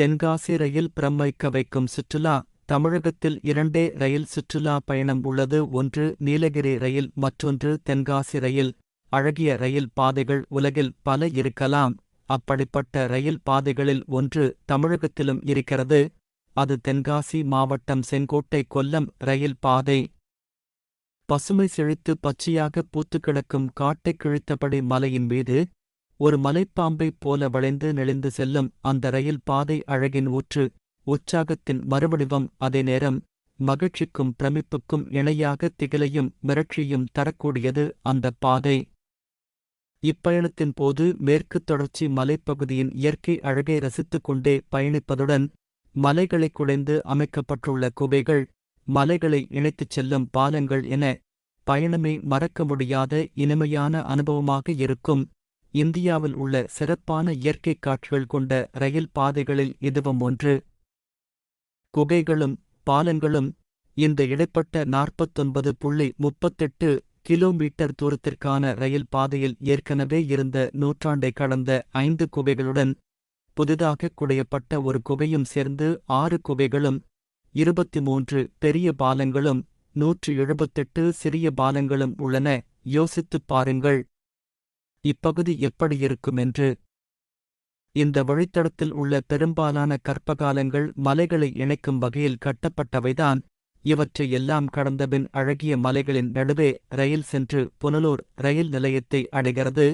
தென்காசி ரயில் பிரமிக்க வைக்கும் சுற்றுலா தமிழகத்தில் இரண்டே ரயில் சுற்றுலா பயணம் உள்ளது. ஒன்று நீலகிரி ரயில் மற்றொன்று தென்காசி ரயில். அழகிய ரயில் பாதைகள் உலகில் பல இருக்கலாம். அப்படிப்பட்ட ரயில் பாதைகளில் ஒன்று தமிழகத்திலும் இருக்கிறது. அது தென்காசி மாவட்டம் செங்கோட்டை கொல்லம் ரயில் பாதை. பசுமை செழித்து பச்சையாக பூத்து கிடக்கும் காட்டைக் கிழித்தபடி மலையின் மீது ஒரு மலைப்பாம்பைப் போல வளைந்து நெளிந்து செல்லும் அந்த ரயில் பாதை அழகின் ஊற்று உற்சாகத்தின் மறுவடிவம் அதே நேரம் மகிழ்ச்சிக்கும் பிரமிப்புக்கும் இணையாக திகிலையும் மிரட்சியும் தரக்கூடியது அந்த பாதை. இப்பயணத்தின் போது மேற்குத் தொடர்ச்சி மலைப்பகுதியின் இயற்கை அழகை ரசித்துக் கொண்டே பயணிப்பதுடன் மலைகளை குடைந்து அமைக்கப்பட்டுள்ள குகைகள் மலைகளை இணைத்துச் செல்லும் பாலங்கள் என பயணமே மறக்க முடியாத இனிமையான அனுபவமாக இருக்கும். இந்தியாவில் உள்ள சிறப்பான இயற்கைக் காட்சிகள் கொண்ட ரயில் பாதைகளில் இதுவும் ஒன்று. குகைகளும் பாலங்களும் இந்த இடைப்பட்ட நாற்பத்தொன்பது புள்ளி முப்பத்தெட்டு கிலோமீட்டர் தூரத்திற்கான ரயில் பாதையில் ஏற்கனவே இருந்த நூற்றாண்டை கடந்த ஐந்து குகைகளுடன் புதிதாக குடையப்பட்ட ஒரு குகையும் சேர்ந்து ஆறு குகைகளும் இருபத்தி மூன்று பெரிய பாலங்களும் நூற்று எழுபத்தெட்டு சிறிய பாலங்களும் உள்ளன. யோசித்துப் பாருங்கள் இப்பகுதி எப்படி இருக்கும் என்று இந்த வழித்தடத்தில் உள்ள பெரும்பாலான கற்பகாலங்கள் மலைகளை இணைக்கும் வகையில் கட்டப்பட்டவைதான். இவற்றை எல்லாம் கடந்தபின் அழகிய மலைகளின் நடுவே ரயில் சென்று புனலூர் ரயில் நிலையத்தை அடைகிறது.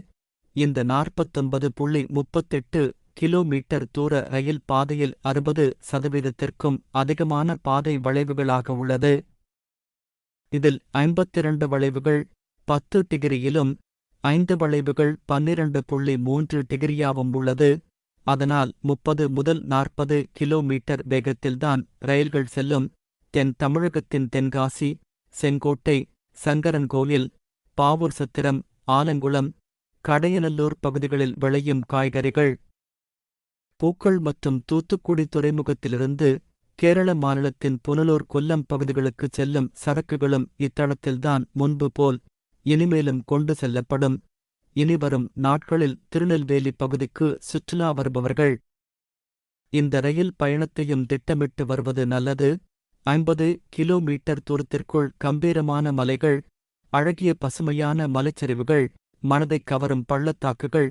இந்த நாற்பத்தொன்பது புள்ளி முப்பத்தெட்டு கிலோமீட்டர் தூர ரயில் பாதையில் அறுபது சதவீதத்திற்கும் அதிகமான பாதை வளைவுகளாக உள்ளது. இதில் ஐம்பத்திரண்டு வளைவுகள் பத்து டிகிரியிலும் ஐந்து வளைவுகள் பன்னிரண்டு புள்ளி மூன்று டிகிரியாவும் உள்ளது. அதனால் முப்பது முதல் நாற்பது கிலோமீட்டர் வேகத்தில்தான் ரயில்கள் செல்லும். தென் தமிழகத்தின் தென்காசி செங்கோட்டை சங்கரன்கோயில் பாவூர் சத்திரம் ஆலங்குளம் கடையநல்லூர் பகுதிகளில் விளையும் காய்கறிகள். பூக்கள் மற்றும் தூத்துக்குடி துறைமுகத்திலிருந்து கேரள மாநிலத்தின் புனலூர் கொல்லம் பகுதிகளுக்குச் செல்லும் சரக்குகளும் இத்தளத்தில்தான் முன்பு போல் இனிமேலும் கொண்டு செல்லப்படும். இனிவரும் நாட்களில் திருநெல்வேலி பகுதிக்கு சுற்றுலா வருபவர்கள். இந்த ரயில் பயணத்தையும் திட்டமிட்டு வருவது நல்லது. ஐம்பது கிலோமீட்டர் தூரத்திற்குள் கம்பீரமான மலைகள் அழகிய பசுமையான மலைச்சரிவுகள் மனதைக் கவரும் பள்ளத்தாக்குகள்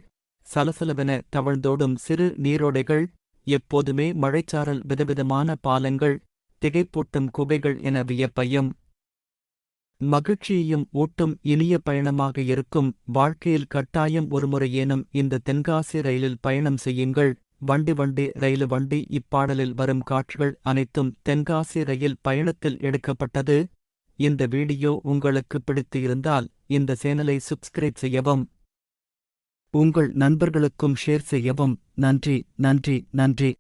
சலசலவென தவழ்ந்தோடும் சிறு நீரோடைகள் எப்போதுமே மழைச்சாரல் விதவிதமான பாலங்கள் திகைப்பூட்டும் குகைகள் என வியப்பையும் மகிழ்ச்சியையும் ஊட்டும் இனிய பயணமாக இருக்கும் வாழ்க்கையில் கட்டாயம் ஒருமுறையேனும் இந்த தென்காசி ரயிலில் பயணம் செய்யுங்கள். வண்டி வண்டி ரயிலு வண்டி இப்பாடலில் வரும் காட்சிகள் அனைத்தும் தென்காசி ரயில் பயணத்தில் எடுக்கப்பட்டது. இந்த வீடியோ உங்களுக்கு பிடித்து இருந்தால் இந்த சேனலை சப்ஸ்கிரைப் செய்யவும் உங்கள் நண்பர்களுக்கும் ஷேர் செய்யவும். நன்றி நன்றி நன்றி.